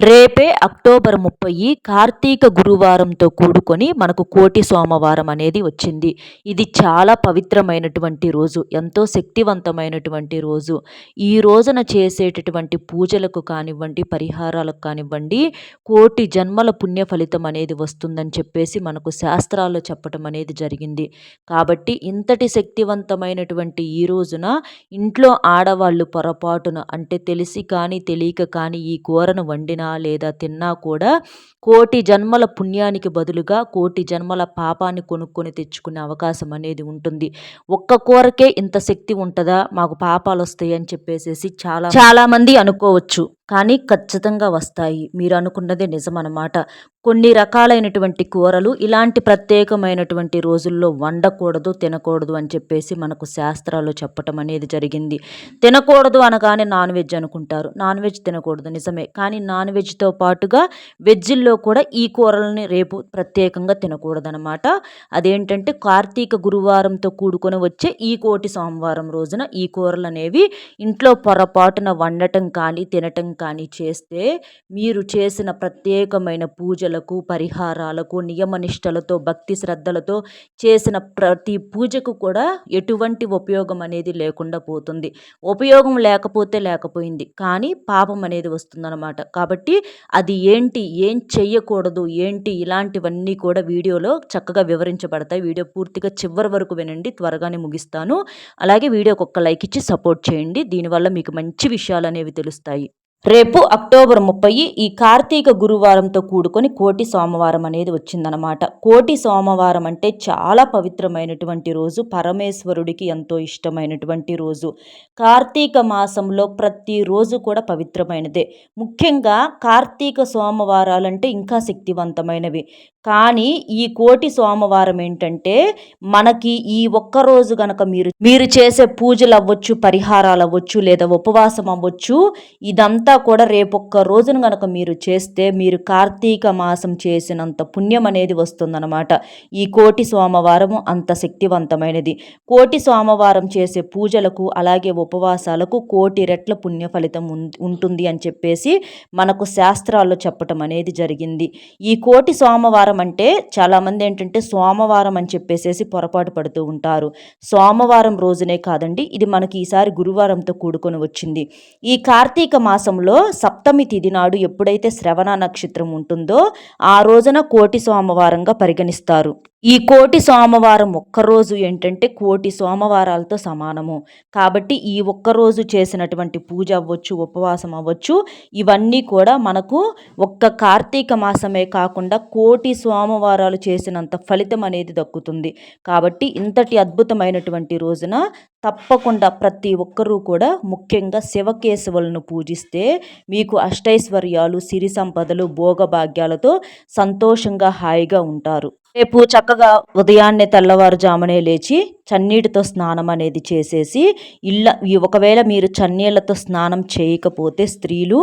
రేపే అక్టోబర్ ముప్పై కార్తీక గురువారంతో కూడుకొని మనకు కోటి సోమవారం అనేది వచ్చింది. ఇది చాలా పవిత్రమైనటువంటి రోజు ఎంతో శక్తివంతమైనటువంటి రోజు. ఈ రోజున చేసేటటువంటి పూజలకు కానివ్వండి పరిహారాలకు కానివ్వండి కోటి జన్మల పుణ్య ఫలితం అనేది వస్తుందని చెప్పేసి మనకు శాస్త్రాల్లో చెప్పడం అనేది జరిగింది. కాబట్టి ఇంతటి శక్తివంతమైనటువంటి ఈ రోజున ఇంట్లో ఆడవాళ్ళు పొరపాటున అంటే తెలిసి కానీ తెలియక కానీ ఈ కూరను వండినా లేదా తిన్నా కూడా కోటి జన్మల పుణ్యానికి బదులుగా కోటి జన్మల పాపాన్ని కొనుక్కొని తెచ్చుకునే అవకాశం అనేది ఉంటుంది. ఒక్క కూరకే ఇంత శక్తి ఉంటుందా? మాకు పాపాలు వస్తాయి అని చెప్పేసి చాలా చాలామంది అనుకోవచ్చు. కానీ ఖచ్చితంగా వస్తాయి. మీరు అనుకున్నదే నిజమన్నమాట. కొన్ని రకాలైనటువంటి కూరలు ఇలాంటి ప్రత్యేకమైనటువంటి రోజుల్లో వండకూడదు తినకూడదు అని చెప్పేసి మనకు శాస్త్రాలు చెప్పటం అనేది జరిగింది. తినకూడదు అనగానే నాన్ వెజ్ అనుకుంటారు. నాన్ వెజ్ తినకూడదు నిజమే. కానీ నాన్ వెజ్తో పాటుగా వెజ్ల్లో కూడా ఈ కూరలని రేపు ప్రత్యేకంగా తినకూడదనమాట. అదేంటంటే కార్తీక గురువారంతో కూడుకొని వచ్చే ఈ కోటి సోమవారం రోజున ఈ కూరలు అనేవి ఇంట్లో పొరపాటున వండటం కానీ తినటం కానీ చేస్తే మీరు చేసిన ప్రత్యేకమైన పూజ పూజలకు పరిహారాలకు నియమనిష్టలతో భక్తి శ్రద్ధలతో చేసిన ప్రతి పూజకు కూడా ఎటువంటి ఉపయోగం అనేది లేకుండా పోతుంది. ఉపయోగం లేకపోతే లేకపోయింది కానీ పాపం అనేది వస్తుందన్నమాట. కాబట్టి అది ఏంటి ఏం చెయ్యకూడదు ఏంటి ఇలాంటివన్నీ కూడా వీడియోలో చక్కగా వివరించబడతాయి. వీడియో పూర్తిగా చివరి వరకు వినండి త్వరగానే ముగిస్తాను. అలాగే వీడియోకి ఒక్క లైక్ ఇచ్చి సపోర్ట్ చేయండి. దీనివల్ల మీకు మంచి విషయాలు అనేవి తెలుస్తాయి. రేపు అక్టోబర్ ముప్పై ఈ కార్తీక గురువారంతో కూడుకొని కోటి సోమవారం అనేది వచ్చిందనమాట కోటి సోమవారం అంటే చాలా పవిత్రమైనటువంటి రోజు పరమేశ్వరుడికి ఎంతో ఇష్టమైనటువంటి రోజు. కార్తీక మాసంలో ప్రతిరోజు కూడా పవిత్రమైనదే. ముఖ్యంగా కార్తీక సోమవారాలంటే ఇంకా శక్తివంతమైనవి. కానీ ఈ కోటి సోమవారం ఏంటంటే మనకి ఈ ఒక్కరోజు గనక మీరు మీరు చేసే పూజలు అవ్వచ్చు పరిహారాలు అవ్వచ్చు లేదా ఉపవాసం అవ్వచ్చు ఇదంతా కూడా రేపొక్క రోజున గనక మీరు చేస్తే మీరు కార్తీక మాసం చేసినంత పుణ్యం అనేది వస్తుందన్నమాట. ఈ కోటి సోమవారం అంత శక్తివంతమైనది. కోటి సోమవారం చేసే పూజలకు అలాగే ఉపవాసాలకు కోటి రెట్ల పుణ్య ఫలితం ఉంటుంది అని చెప్పేసి మనకు శాస్త్రాల్లో చెప్పటం అనేది జరిగింది. ఈ కోటి సోమవారం సోమవారం అంటే చాలామంది ఏంటంటే సోమవారం అని చెప్పేసేసి పొరపాటు పడుతూ ఉంటారు. సోమవారం రోజునే కాదండి ఇది మనకి ఈసారి గురువారంతో కూడుకొని వచ్చింది. ఈ కార్తీక మాసంలో సప్తమి తిథి నాడు ఎప్పుడైతే శ్రవణ నక్షత్రం ఉంటుందో ఆ రోజున కోటి సోమవారంగా పరిగణిస్తారు. ఈ కోటి సోమవారం ఒక్కరోజు ఏంటంటే కోటి సోమవారాలతో సమానము. కాబట్టి ఈ ఒక్కరోజు చేసినటువంటి పూజ అవ్వచ్చు ఉపవాసం అవ్వచ్చు ఇవన్నీ కూడా మనకు ఒక్క కార్తీక మాసమే కాకుండా కోటి సోమవారాలు చేసినంత ఫలితం అనేది దక్కుతుంది. కాబట్టి ఇంతటి అద్భుతమైనటువంటి రోజున తప్పకుండా ప్రతి ఒక్కరూ కూడా ముఖ్యంగా శివకేశవులను పూజిస్తే మీకు అష్టైశ్వర్యాలు సిరి సంపదలు భోగభాగ్యాలతో సంతోషంగా హాయిగా ఉంటారు. రేపు చక్కగా ఉదయాన్నే తెల్లవారుజామునే లేచి చన్నీటితో స్నానం అనేది చేసేసి ఇళ్ళ ఒకవేళ మీరు చన్నీళ్ళతో స్నానం చేయకపోతే స్త్రీలు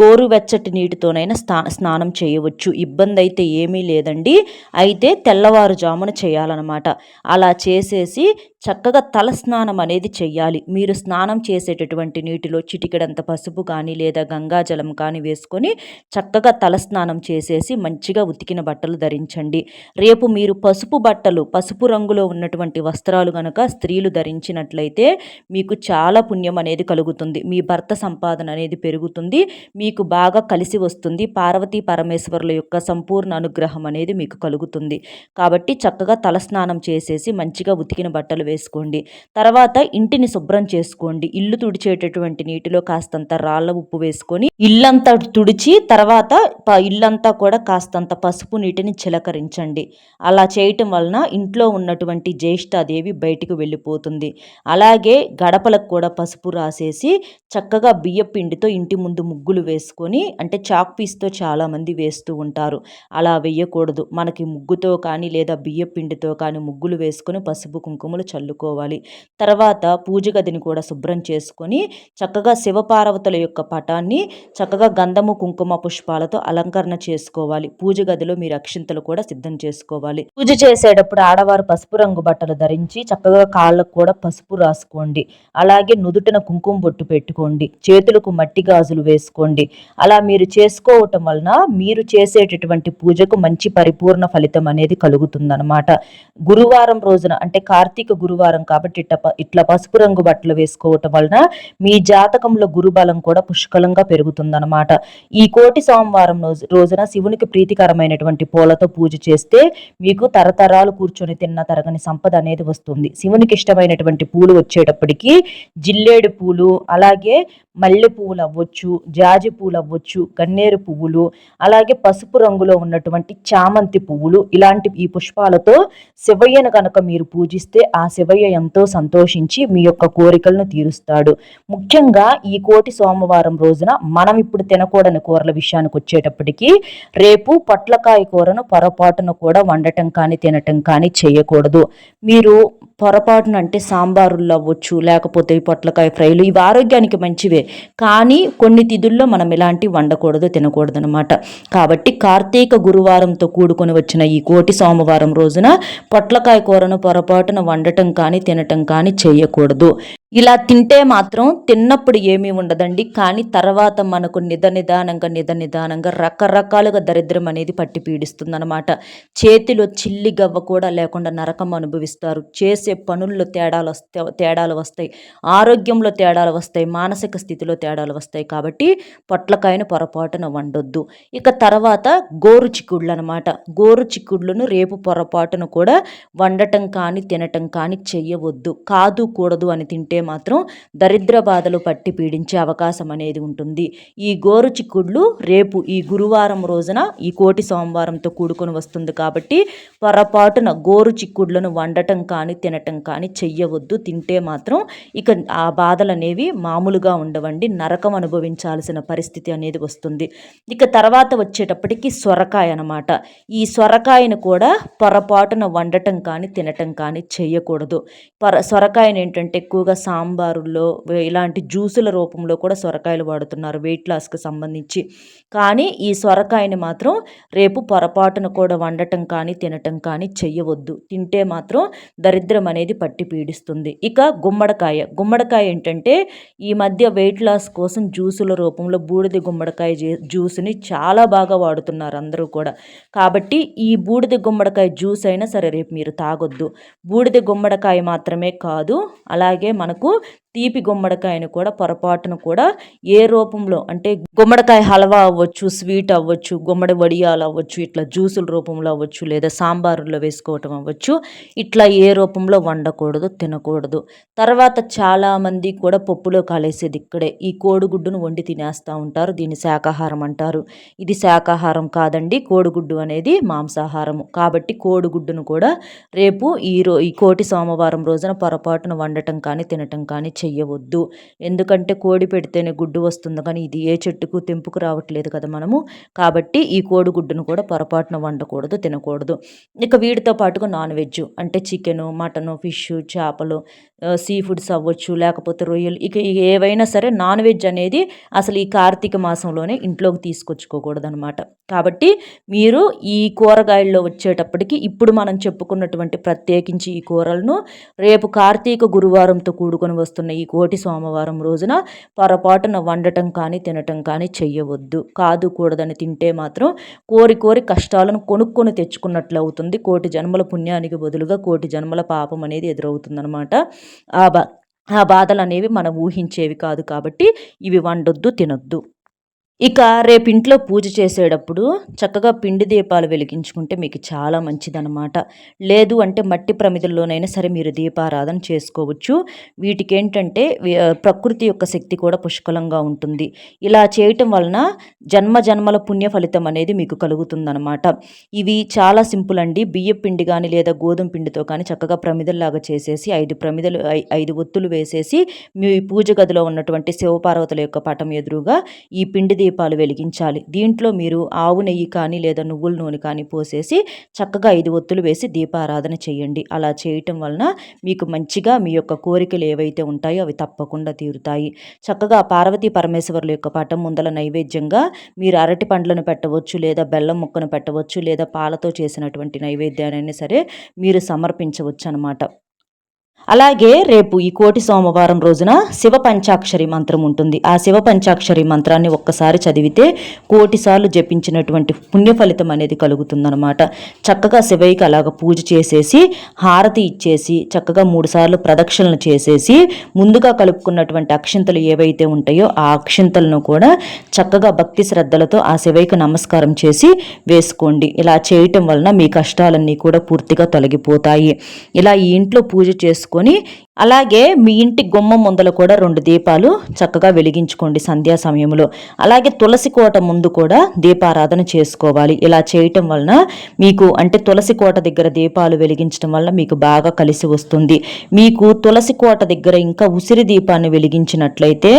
గోరువెచ్చటి నీటితోనైనా స్నా స్నానం చేయవచ్చు. ఇబ్బంది అయితే ఏమీ లేదండి. అయితే తెల్లవారుజామున చేయాలన్నమాట. అలా చేసేసి చక్కగా తల స్నానం అనేది చెయ్యాలి. మీరు స్నానం చేసేటటువంటి నీటిలో చిటికెడంత పసుపు కానీ లేదా గంగాజలం కానీ వేసుకొని చక్కగా తల స్నానం చేసేసి మంచిగా ఉతికిన బట్టలు ధరించండి. రేపు రేపు మీరు పసుపు బట్టలు పసుపు రంగులో ఉన్నటువంటి వస్త్రాలు కనుక స్త్రీలు ధరించినట్లయితే మీకు చాలా పుణ్యం అనేది కలుగుతుంది. మీ భర్త సంపాదన అనేది పెరుగుతుంది. మీకు బాగా కలిసి వస్తుంది. పార్వతీ పరమేశ్వరుల యొక్క సంపూర్ణ అనుగ్రహం అనేది మీకు కలుగుతుంది. కాబట్టి చక్కగా తలస్నానం చేసేసి మంచిగా ఉతికిన బట్టలు వేసుకోండి. తర్వాత ఇంటిని శుభ్రం చేసుకోండి. ఇల్లు తుడిచేటటువంటి నీటిలో కాస్తంత రాళ్ళ ఉప్పు వేసుకొని ఇల్లంతా తుడిచి తర్వాత ఇల్లంతా కూడా కాస్తంత పసుపు నీటిని చిలకరించండి. అలా చేయటం వలన ఇంట్లో ఉన్నటువంటి జ్యేష్ఠాదేవి బయటికి వెళ్ళిపోతుంది. అలాగే గడపలకు కూడా పసుపు రాసేసి చక్కగా బియ్య పిండితో ఇంటి ముందు ముగ్గులు వేసుకొని అంటే చాక్ పీస్తో చాలామంది వేస్తూ ఉంటారు. అలా వేయకూడదు. మనకి ముగ్గుతో కానీ లేదా బియ్య పిండితో కానీ ముగ్గులు వేసుకొని పసుపు కుంకుమలు చల్లుకోవాలి. తర్వాత తర్వాత పూజ గదిని కూడా శుభ్రం చేసుకొని చక్కగా శివపార్వతుల యొక్క పటాన్ని చక్కగా గంధము కుంకుమ పుష్పాలతో అలంకరణ చేసుకోవాలి. పూజ గదిలో మీరు అక్షింతలు కూడా సిద్ధం చేసుకోవాలి పూజ చేసేటప్పుడు ఆడవారు పసుపు రంగు బట్టలు ధరించి చక్కగా కాళ్ళకు కూడా పసుపు రాసుకోండి. అలాగే నుదుటిన కుంకుమ బొట్టు పెట్టుకోండి. చేతులకు మట్టి గాజులు వేసుకోండి. అలా మీరు చేసుకోవటం వలన మీరు చేసేటటువంటి పూజకు మంచి పరిపూర్ణ ఫలితం అనేది కలుగుతుందనమాట గురువారం రోజున అంటే కార్తీక గురువారం కాబట్టి ఇట్లా పసుపు రంగు బట్టలు వేసుకోవటం వలన మీ జాతకంలో గురుబలం కూడా పుష్కలంగా పెరుగుతుందనమాట ఈ కోటి సోమవారం రోజు రోజున శివునికి ప్రీతికరమైనటువంటి పూలతో పూజ చేస్తే మీకు తరతరాలు కూర్చొని తిన్న తరగని సంపద అనేది వస్తుంది. శివునికి ఇష్టమైనటువంటి పూలు వచ్చేటప్పటికి జిల్లేడు పూలు అలాగే మల్లె పువ్వులు అవ్వచ్చు జాజి పువ్వులు అవ్వచ్చు గన్నేరు పువ్వులు అలాగే పసుపు రంగులో ఉన్నటువంటి చామంతి పువ్వులు ఇలాంటి ఈ పుష్పాలతో శివయ్యను కనుక మీరు పూజిస్తే ఆ శివయ్య ఎంతో సంతోషించి మీ యొక్క కోరికలను తీరుస్తాడు. ముఖ్యంగా ఈ కోటి సోమవారం రోజున మనం ఇప్పుడు తినకూడని కూరల విషయానికి వచ్చేటప్పటికి రేపు పొట్లకాయ కూరను పొరపాటున కూడా వండటం కానీ తినటం కానీ చేయకూడదు. మీరు పొరపాటున అంటే సాంబారుల్లో అవ్వచ్చు లేకపోతే పొట్లకాయ ఫ్రైలు ఇవి ఆరోగ్యానికి మంచివే. కానీ కొన్ని తిథుల్లో మనం ఇలాంటివి వండకూడదు తినకూడదు అనమాట కాబట్టి కార్తీక గురువారంతో కూడుకొని వచ్చిన ఈ కోటి సోమవారం రోజున పొట్లకాయ కూరను పొరపాటున వండటం కానీ తినటం కానీ చేయకూడదు. ఇలా తింటే మాత్రం తిన్నప్పుడు ఏమీ ఉండదండి. కానీ తర్వాత మనకు నిద నిదానంగా నిద నిదానంగా రకరకాలుగా దరిద్రం అనేది పట్టి పీడిస్తుంది అనమాట చేతిలో చిల్లి గవ్వ కూడా లేకుండా నరకం అనుభవిస్తారు. చేసే పనుల్లో తేడాలు వస్తాయి తేడాలు వస్తాయి. ఆరోగ్యంలో తేడాలు వస్తాయి. మానసిక స్థితిలో తేడాలు వస్తాయి. కాబట్టి పొట్లకాయను పొరపాటున వండొద్దు. ఇక తర్వాత గోరు చిక్కుళ్ళు అనమాట గోరు చిక్కుళ్ళను రేపు పొరపాటును కూడా వండటం కానీ తినటం కానీ చెయ్యవద్దు. కాదు కూడదు అని తింటే మాత్రం దరిద్ర బాధలు పట్టి పీడించే అవకాశం అనేది ఉంటుంది. ఈ గోరు చిక్కుళ్ళు రేపు ఈ గురువారం రోజున ఈ కోటి సోమవారంతో కూడుకొని వస్తుంది కాబట్టి పొరపాటున గోరు చిక్కుళ్ళను వండటం కానీ తినటం కానీ చెయ్యవద్దు. తింటే మాత్రం ఇక ఆ బాధలు అనేవి మామూలుగా ఉండవండి. నరకం అనుభవించాల్సిన పరిస్థితి అనేది వస్తుంది. ఇక తర్వాత వచ్చేటప్పటికి సొరకాయ అనమాట ఈ సొరకాయను కూడా పొరపాటున వండటం కానీ తినటం కానీ చేయకూడదు పర సొరకాయను ఏంటంటే ఎక్కువగా సాంబారుల్లో ఇలాంటి జ్యూసుల రూపంలో కూడా సొరకాయలు వాడుతున్నారు వెయిట్ లాస్కి సంబంధించి. కానీ ఈ సొరకాయని మాత్రం రేపు పొరపాటున కూడా వండటం కానీ తినటం కానీ చెయ్యవద్దు. తింటే మాత్రం దరిద్రం అనేది పట్టి పీడిస్తుంది. ఇక గుమ్మడికాయ. గుమ్మడికాయ ఏంటంటే ఈ మధ్య వెయిట్ లాస్ కోసం జ్యూసుల రూపంలో బూడిద గుమ్మడికాయ జ్యూస్ని చాలా బాగా వాడుతున్నారు అందరూ కూడా. కాబట్టి ఈ బూడిద గుమ్మడికాయ జ్యూస్ అయినా సరే రేపు మీరు తాగొద్దు. బూడిద గుమ్మడికాయ మాత్రమే కాదు అలాగే మనకు వరకు తీపి గుమ్మడికాయను కూడా పొరపాటును కూడా ఏ రూపంలో అంటే గుమ్మడికాయ హల్వా అవ్వచ్చు స్వీట్ అవ్వచ్చు గుమ్మడి వడియాలు అవ్వచ్చు ఇట్లా జ్యూసుల రూపంలో అవ్వచ్చు లేదా సాంబారులో వేసుకోవటం అవ్వచ్చు ఇట్లా ఏ రూపంలో వండకూడదు తినకూడదు. తర్వాత చాలామంది కూడా పప్పులో కాలేసేది ఇక్కడే. ఈ కోడిగుడ్డును వండి తినేస్తూ ఉంటారు దీన్ని శాకాహారం అంటారు. ఇది శాకాహారం కాదండి కోడిగుడ్డు అనేది మాంసాహారము కాబట్టి కోడిగుడ్డును కూడా రేపు ఈ రో ఈ కోటి సోమవారం రోజున పొరపాటున వండటం కానీ తినటం కానీ చెయ్యవద్దు. ఎందుకంటే కోడి పెడితేనే గుడ్డు వస్తుంది కానీ ఇది ఏ చెట్టుకు తెంపుకు రావట్లేదు కదా మనము. కాబట్టి ఈ కోడిగుడ్డును కూడా పొరపాటున వండకూడదు తినకూడదు. ఇక వీటితో పాటుగా నాన్ వెజ్ అంటే చికెను మటను ఫిష్ చేపలు సీ ఫుడ్స్ అవ్వచ్చు లేకపోతే రొయ్యలు. ఇక ఏవైనా సరే నాన్ వెజ్ అనేది అసలు ఈ కార్తీక మాసంలోనే ఇంట్లోకి తీసుకొచ్చుకోకూడదు అనమాట కాబట్టి మీరు ఈ కూరగాయల్లో వచ్చేటప్పటికి ఇప్పుడు మనం చెప్పుకున్నటువంటి ప్రత్యేకించి ఈ కూరలను రేపు కార్తీక గురువారంతో కూడుకొని వస్తున్న ఈ కోటి సోమవారం రోజున పొరపాటున వండటం కానీ తినటం కానీ చెయ్యవద్దు. కాదు కూడదని తింటే మాత్రం కోరి కోరి కష్టాలను కొనుక్కొని తెచ్చుకున్నట్లు అవుతుంది. కోటి జన్మల పుణ్యానికి బదులుగా కోటి జన్మల పాపం అనేది ఎదురవుతుందనమాట ఆ బా ఆ బాధలు అనేవి మనం ఊహించేవి కాదు కాబట్టి ఇవి వండొద్దు తినొద్దు. ఇక రేపు ఇంట్లో పూజ చేసేటప్పుడు చక్కగా పిండి దీపాలు వెలిగించుకుంటే మీకు చాలా మంచిదనమాట లేదు అంటే మట్టి ప్రమిదల్లోనైనా సరే మీరు దీపారాధన చేసుకోవచ్చు. వీటికి ఏంటంటే ప్రకృతి యొక్క శక్తి కూడా పుష్కలంగా ఉంటుంది. ఇలా చేయటం వలన జన్మ జన్మల పుణ్య ఫలితం అనేది మీకు కలుగుతుందనమాట ఇవి చాలా సింపుల్ అండి. బియ్య పిండి కానీ లేదా గోధుమ పిండితో కానీ చక్కగా ప్రమిదల్లాగా చేసేసి ఐదు ప్రమిదలు ఐదు ఒత్తులు వేసేసి మీ పూజ గదిలో ఉన్నటువంటి శివపార్వతుల యొక్క పటం ఎదురుగా ఈ పిండి దీపాలు వెలిగించాలి. దీంట్లో మీరు ఆవు నెయ్యి కానీ లేదా నువ్వుల నూనె కానీ పోసేసి చక్కగా ఐదు ఒత్తులు వేసి దీపారాధన చేయండి. అలా చేయటం వలన మీకు మంచిగా మీ యొక్క కోరికలు ఏవైతే ఉంటాయో అవి తప్పకుండా తీరుతాయి. చక్కగా పార్వతీ పరమేశ్వరుల యొక్క పటం ముందల నైవేద్యంగా మీరు అరటి పండ్లను పెట్టవచ్చు లేదా బెల్లం ముక్కను పెట్టవచ్చు లేదా పాలతో చేసినటువంటి నైవేద్యాన్ని సరే మీరు సమర్పించవచ్చు అనమాట అలాగే రేపు ఈ కోటి సోమవారం రోజున శివ పంచాక్షరి మంత్రం ఉంటుంది. ఆ శివ పంచాక్షరి మంత్రాన్ని ఒక్కసారి చదివితే కోటిసార్లు జపించినటువంటి పుణ్య ఫలితం అనేది కలుగుతుందనమాట చక్కగా శివయ్యకి అలాగ పూజ చేసేసి హారతి ఇచ్చేసి చక్కగా మూడుసార్లు ప్రదక్షిణలు చేసేసి ముందుగా కలుపుకున్నటువంటి అక్షింతలు ఏవైతే ఉంటాయో ఆ అక్షింతలను కూడా చక్కగా భక్తి శ్రద్ధలతో ఆ శివయ్యకి నమస్కారం చేసి వేసుకోండి. ఇలా చేయటం వలన మీ కష్టాలన్నీ కూడా పూర్తిగా తొలగిపోతాయి. ఇలా ఈ ఇంట్లో పూజ చేసుకు చేసుకొని అలాగే మీ ఇంటి గుమ్మం ముందల కూడా రెండు దీపాలు చక్కగా వెలిగించుకోండి సంధ్యా సమయంలో. అలాగే తులసి కోట ముందు కూడా దీపారాధన చేసుకోవాలి. ఇలా చేయటం వలన మీకు అంటే తులసి కోట దగ్గర దీపాలు వెలిగించడం వల్ల మీకు బాగా కలిసి వస్తుంది. మీకు తులసి కోట దగ్గర ఇంకా ఉసిరి దీపాన్ని వెలిగించినట్లయితే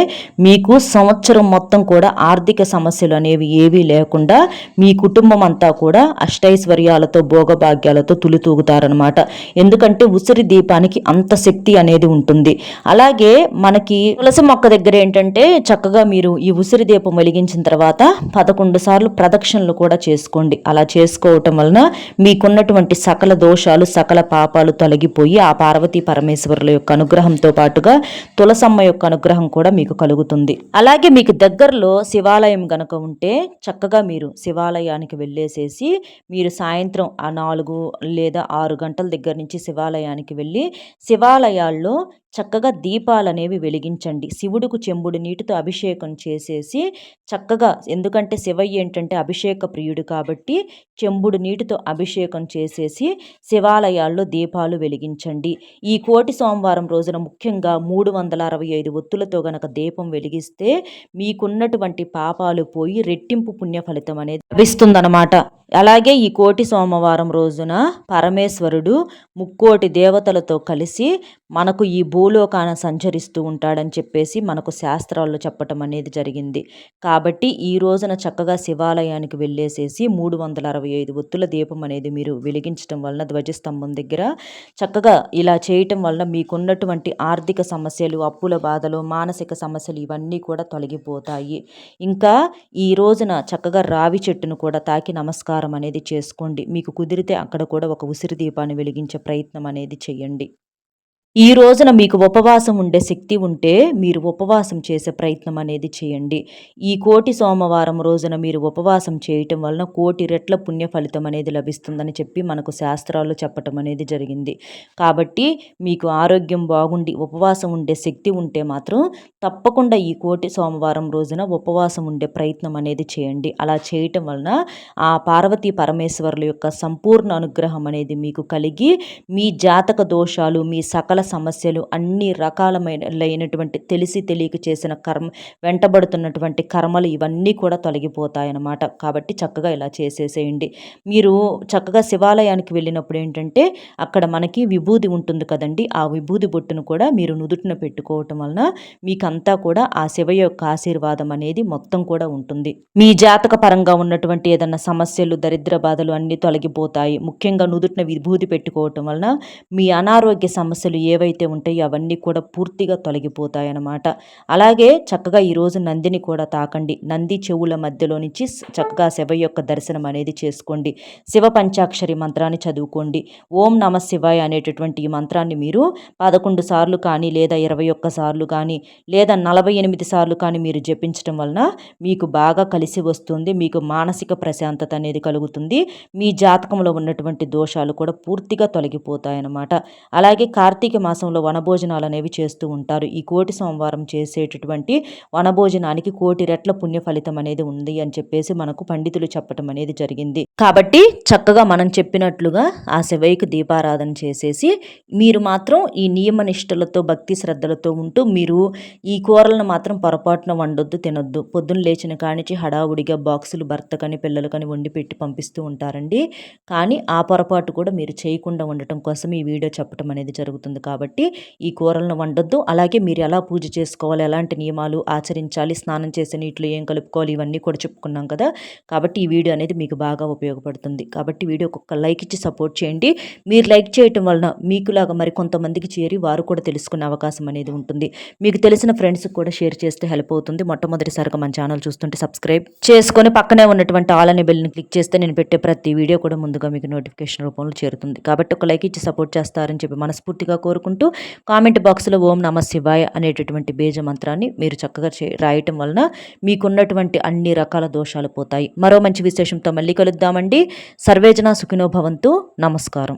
మీకు సంవత్సరం మొత్తం కూడా ఆర్థిక సమస్యలు అనేవి ఏవీ లేకుండా మీ కుటుంబం అంతా కూడా అష్టైశ్వర్యాలతో భోగభాగ్యాలతో తులితూగుతారనమాట ఎందుకంటే ఉసిరి దీపానికి అంత శక్తి అనేది ఉంటుంది. అలాగే మనకి తులసి మొక్క దగ్గర ఏంటంటే చక్కగా మీరు ఈ ఉసిరి దీపం వెలిగించిన తర్వాత పదకొండు సార్లు ప్రదక్షిణలు కూడా చేసుకోండి. అలా చేసుకోవటం వలన మీకున్నటువంటి సకల దోషాలు సకల పాపాలు తొలగిపోయి ఆ పార్వతీ పరమేశ్వరుల యొక్క అనుగ్రహంతో పాటుగా తులసమ్మ యొక్క అనుగ్రహం కూడా మీకు కలుగుతుంది. అలాగే మీకు దగ్గరలో శివాలయం గనక ఉంటే చక్కగా మీరు శివాలయానికి వెళ్ళేసేసి మీరు సాయంత్రం ఆ నాలుగు లేదా ఆరు గంటల దగ్గర నుంచి శివాలయానికి వెళ్ళి శివాలయాల్లో చక్కగా దీపాలనేవి వెలిగించండి. శివుడుకు చెంబుడు నీటితో అభిషేకం చేసేసి చక్కగా ఎందుకంటే శివయ్య ఏంటంటే అభిషేక ప్రియుడు కాబట్టి చెంబుడు నీటితో అభిషేకం చేసేసి శివాలయాల్లో దీపాలు వెలిగించండి. ఈ కోటి సోమవారం రోజున ముఖ్యంగా మూడు వందల అరవై ఐదు ఒత్తులతో గనక దీపం వెలిగిస్తే మీకున్నటువంటి పాపాలు పోయి రెట్టింపు పుణ్య ఫలితం అనేది లభిస్తుందన్నమాట. అలాగే ఈ కోటి సోమవారం రోజున పరమేశ్వరుడు ముక్కోటి దేవతలతో కలిసి మనకు ఈ భూలోకాన సంచరిస్తూ ఉంటాడని చెప్పేసి మనకు శాస్త్రాల్లో చెప్పటం అనేది జరిగింది. కాబట్టి ఈ రోజున చక్కగా శివాలయానికి వెళ్ళేసేసి మూడు వందల అరవై ఐదు ఒత్తుల దీపం అనేది మీరు వెలిగించడం వలన ధ్వజస్తంభం దగ్గర చక్కగా ఇలా చేయటం వలన మీకున్నటువంటి ఆర్థిక సమస్యలు అప్పుల బాధలు మానసిక సమస్యలు ఇవన్నీ కూడా తొలగిపోతాయి. ఇంకా ఈ రోజున చక్కగా రావి చెట్టును కూడా తాకి నమస్కారం అనేది చేసుకోండి. మీకు కుదిరితే అక్కడ కూడా ఒక ఉసిరి దీపాన్ని వెలిగించే ప్రయత్నం అనేది చేయండి. ఈ రోజున మీకు ఉపవాసం ఉండే శక్తి ఉంటే మీరు ఉపవాసం చేసే ప్రయత్నం అనేది చేయండి. ఈ కోటి సోమవారం రోజున మీరు ఉపవాసం చేయటం వలన కోటి రెట్ల పుణ్య ఫలితం అనేది లభిస్తుందని చెప్పి మనకు శాస్త్రాలు చెప్పటం అనేది జరిగింది. కాబట్టి మీకు ఆరోగ్యం బాగుండి ఉపవాసం ఉండే శక్తి ఉంటే మాత్రం తప్పకుండా ఈ కోటి సోమవారం రోజున ఉపవాసం ఉండే ప్రయత్నం అనేది చేయండి. అలా చేయటం వలన ఆ పార్వతీ పరమేశ్వరుల యొక్క సంపూర్ణ అనుగ్రహం అనేది మీకు కలిగి మీ జాతక దోషాలు మీ సకల సమస్యలు అన్ని రకాలమైన లేనటువంటి తెలిసి తెలియక చేసిన కర్మ వెంటబడుతున్నటువంటి కర్మలు ఇవన్నీ కూడా తొలగిపోతాయన్నమాట. కాబట్టి చక్కగా ఇలా చేసేసేయండి. మీరు చక్కగా శివాలయానికి వెళ్ళినప్పుడు ఏంటంటే అక్కడ మనకి విభూది ఉంటుంది కదండి. ఆ విభూది బొట్టును కూడా మీరు నుదుటిన పెట్టుకోవటం వలన మీకంతా కూడా ఆ శివ యొక్క ఆశీర్వాదం అనేది మొత్తం కూడా ఉంటుంది. మీ జాతక పరంగా ఉన్నటువంటి ఏదన్నా సమస్యలు దరిద్ర బాధలు అన్నీ తొలగిపోతాయి. ముఖ్యంగా నుదుటిన విభూది పెట్టుకోవటం వలన మీ అనారోగ్య సమస్యలు ఏ ఏవైతే ఉంటాయో అవన్నీ కూడా పూర్తిగా తొలగిపోతాయన్నమాట. అలాగే చక్కగా ఈరోజు నందిని కూడా తాకండి. నంది చెవుల మధ్యలో నుంచి చక్కగా శివ యొక్క దర్శనం అనేది చేసుకోండి. శివ పంచాక్షరి మంత్రాన్ని చదువుకోండి. ఓం నమ శివాయ అనేటటువంటి ఈ మంత్రాన్ని మీరు పదకొండు సార్లు కానీ లేదా ఇరవై ఒక్క సార్లు కానీ లేదా నలభై ఎనిమిది సార్లు కానీ మీరు జపించడం వలన మీకు బాగా కలిసి వస్తుంది. మీకు మానసిక ప్రశాంతత అనేది కలుగుతుంది. మీ జాతకంలో ఉన్నటువంటి దోషాలు కూడా పూర్తిగా తొలగిపోతాయన్నమాట. అలాగే కార్తీక మాసంలో వనభోజనాలు అనేవి చేస్తూ ఉంటారు. ఈ కోటి సోమవారం చేసేటటువంటి వనభోజనానికి కోటి రెట్ల పుణ్య ఫలితం అనేది ఉంది అని చెప్పేసి మనకు పండితులు చెప్పటం అనేది జరిగింది. కాబట్టి చక్కగా మనం చెప్పినట్లుగా ఆ శివయ్యకు దీపారాధన చేసేసి మీరు మాత్రం ఈ నియమ నిష్టలతో భక్తి శ్రద్ధలతో ఉంటూ మీరు ఈ కూరలను మాత్రం పొరపాటున వండొద్దు తినొద్దు. పొద్దున్న లేచిన కానిచి హడావుడిగా బాక్సులు భర్త కానీ పిల్లలు కానీ వండి పెట్టి పంపిస్తూ ఉంటారండి. కానీ ఆ పొరపాటు కూడా మీరు చేయకుండా ఉండటం కోసం ఈ వీడియో చెప్పడం అనేది జరుగుతుంది. కాబట్టి ఈ కూరలను వండొద్దు. అలాగే మీరు ఎలా పూజ చేసుకోవాలి ఎలాంటి నియమాలు ఆచరించాలి స్నానం చేసే నీటిలో ఏం కలుపుకోవాలి ఇవన్నీ కూడా చెప్పుకున్నాం కదా. కాబట్టి ఈ వీడియో అనేది మీకు బాగా ఉపయోగపడుతుంది. కాబట్టి వీడియోకి ఒక లైక్ ఇచ్చి సపోర్ట్ చేయండి. మీరు లైక్ చేయటం వలన మీకులాగా మరి కొంతమందికి చేరి వారు కూడా తెలుసుకునే అవకాశం అనేది ఉంటుంది. మీకు తెలిసిన ఫ్రెండ్స్కి కూడా షేర్ చేస్తే హెల్ప్ అవుతుంది. మొట్టమొదటిసారిగా మన ఛానల్ చూస్తుంటే సబ్స్క్రైబ్ చేసుకొని పక్కనే ఉన్నటువంటి ఆల్ అనే బెల్ని క్లిక్ చేస్తే నేను పెట్టే ప్రతి వీడియో కూడా ముందుగా మీకు నోటిఫికేషన్ రూపంలో చేరుతుంది. కాబట్టి ఒక లైక్ ఇచ్చి సపోర్ట్ చేస్తారని చెప్పి మనస్ఫూర్తిగా కోరుకుంటూ కామెంట్ బాక్స్లో ఓం నమ శివాయ అనేటటువంటి బీజ మంత్రాన్ని మీరు చక్కగా రాయటం వలన మీకున్నటువంటి అన్ని రకాల దోషాలు పోతాయి. మరో మంచి విశేషంతో మళ్ళీ కలుద్దామండి. సర్వేజన సుఖినో భవంతు. నమస్కారం.